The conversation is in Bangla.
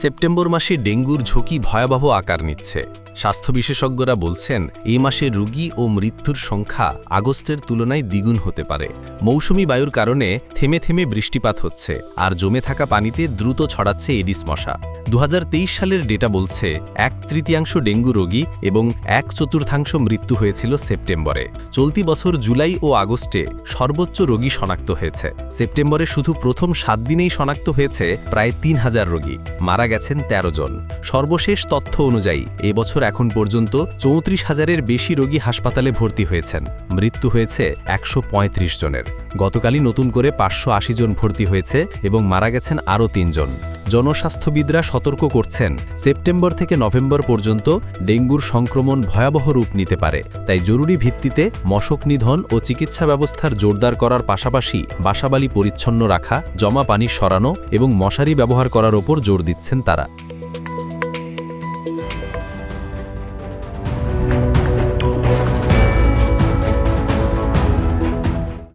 সেপ্টেম্বর মাসে ডেঙ্গুর ঝুঁকি ভয়াবহ আকার নিচ্ছে। স্বাস্থ্য বিশেষজ্ঞরা বলছেন, এই মাসে রোগী ও মৃত্যুর সংখ্যা আগস্টের তুলনায় দ্বিগুণ হতে পারে। মৌসুমি বায়ুর কারণে থেমে থেমে বৃষ্টিপাত হচ্ছে, আর জমে থাকা পানিতে দ্রুত ছড়াচ্ছে এডিস মশা। দু হাজার তেইশ সালের ডেটা বলছে, এক তৃতীয়াংশ ডেঙ্গু রোগী এবং এক চতুর্থাংশ মৃত্যু হয়েছিল সেপ্টেম্বরে। চলতি বছর জুলাই ও আগস্টে সর্বোচ্চ রোগী শনাক্ত হয়েছে। সেপ্টেম্বরে শুধু প্রথম সাত দিনেই শনাক্ত হয়েছে প্রায় তিন হাজার রোগী, মারা গেছেন ১৩ জন। সর্বশেষ তথ্য অনুযায়ী এবছর এখন পর্যন্ত চৌত্রিশ হাজারের বেশি রোগী হাসপাতালে ভর্তি হয়েছেন। মৃত্যু হয়েছে একশো পঁয়ত্রিশ জনের। গতকালই নতুন করে পাঁচশো আশি জন ভর্তি হয়েছে এবং মারা গেছেন আরও তিনজন জনস্বাস্থ্যবিদরা সতর্ক করছেন, সেপ্টেম্বর থেকে নভেম্বর পর্যন্ত ডেঙ্গুর সংক্রমণ ভয়াবহ রূপ নিতে পারে। তাই জরুরি ভিত্তিতে মশক নিধন ও চিকিৎসা ব্যবস্থার জোরদার করার পাশাপাশি বাসাবালি পরিচ্ছন্ন রাখা, জমা পানি সরানো এবং মশারি ব্যবহার করার ওপর জোর দিচ্ছেন তারা।